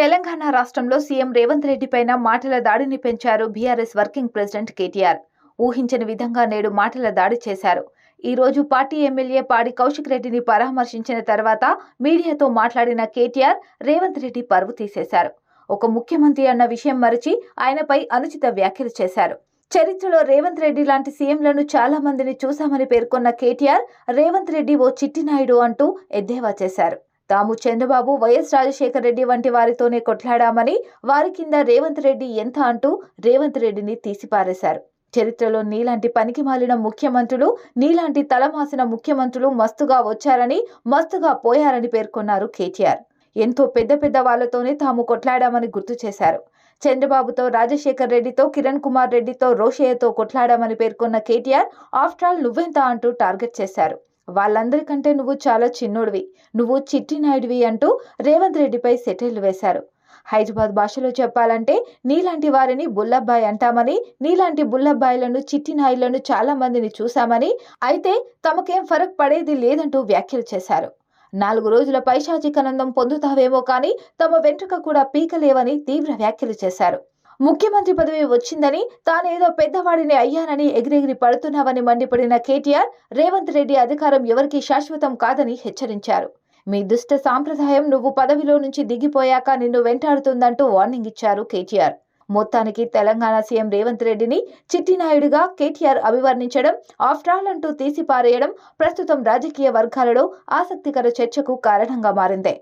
తెలంగాణ రాష్ట్రంలో సీఎం రేవంత్ రెడ్డి పైన మాటల దాడిని పెంచారు బీఆర్ఎస్ వర్కింగ్ ప్రెసిడెంట్ కేటీఆర్. ఊహించని విధంగా నేడు మాటల దాడి చేశారు. ఈ రోజు పార్టీ ఎమ్మెల్యే పాడి కౌశిక్ రెడ్డిని పరామర్శించిన తర్వాత మీడియాతో మాట్లాడిన కేటీఆర్ రేవంత్ రెడ్డి పరువు తీసేశారు. ఒక ముఖ్యమంత్రి అన్న విషయం మరిచి ఆయనపై అనుచిత వ్యాఖ్యలు చేశారు. చరిత్రలో రేవంత్ రెడ్డి లాంటి సీఎంలను చాలా మందిని చూశామని పేర్కొన్న కేటీఆర్ రేవంత్ రెడ్డి ఓ చిట్టినాయుడు అంటూ ఎద్దేవా చేశారు. తాము చంద్రబాబు వైఎస్ రాజశేఖర రెడ్డి వంటి వారితోనే కొట్లాడామని వారి కింద రేవంత్ రెడ్డి ఎంత అంటూ రేవంత్ రెడ్డిని తీసిపారేశారు. చరిత్రలో నీలాంటి పనికి మాలిన ముఖ్యమంత్రులు నీలాంటి తలమాసిన ముఖ్యమంత్రులు మస్తుగా వచ్చారని మస్తుగా పోయారని పేర్కొన్నారు కేటీఆర్. ఎంతో పెద్ద పెద్ద వాళ్ళతోనే తాము కొట్లాడామని గుర్తు చేశారు. చంద్రబాబుతో రాజశేఖర్ రెడ్డితో కిరణ్ కుమార్ రెడ్డితో రోషయ్యతో కొట్లాడామని పేర్కొన్న కేటీఆర్ ఆఫ్టర్ ఆల్ నువ్వెంత అంటూ టార్గెట్ చేశారు. వాళ్ళందరికంటే నువ్వు చాలా చిన్నోడివి. నువ్వు చిట్టి నాయుడివి అంటూ రేవంత్ రెడ్డిపై సెటిల్ వేశారు. హైదరాబాద్ భాషలో చెప్పాలంటే నీలాంటి వారిని బుల్లబ్బాయి అంటామని నీలాంటి బుల్లబ్బాయిలను చిట్టినాయులను చాలా మందిని చూశామని అయితే తమకేం ఫరక్ పడేది లేదంటూ వ్యాఖ్యలు చేశారు. నాలుగు రోజుల పైశాచికానందం పొందుతావేమో కానీ తమ వెంట్రుక కూడా పీకలేవని తీవ్ర వ్యాఖ్యలు చేశారు. ముఖ్యమంత్రి పదవి వచ్చిందని తానేదో పెద్దవాడిని అయ్యానని ఎగిరెగిరి పడుతున్నావని మండిపడిన కేటీఆర్ రేవంత్ రెడ్డి అధికారం ఎవరికీ శాశ్వతం కాదని హెచ్చరించారు. మీ దుష్ట సాంప్రదాయం నువ్వు పదవిలో నుంచి దిగిపోయాక నిన్ను వెంటాడుతుందంటూ వార్నింగ్ ఇచ్చారు కేటీఆర్. మొత్తానికి తెలంగాణ సీఎం రేవంత్ రెడ్డిని చిట్టినాయుడుగా కేటీఆర్ అభివర్ణించడం ఆఫ్టర్ అంటూ తీసిపారేయడం ప్రస్తుతం రాజకీయ వర్గాలలో ఆసక్తికర చర్చకు కారణంగా మారింది.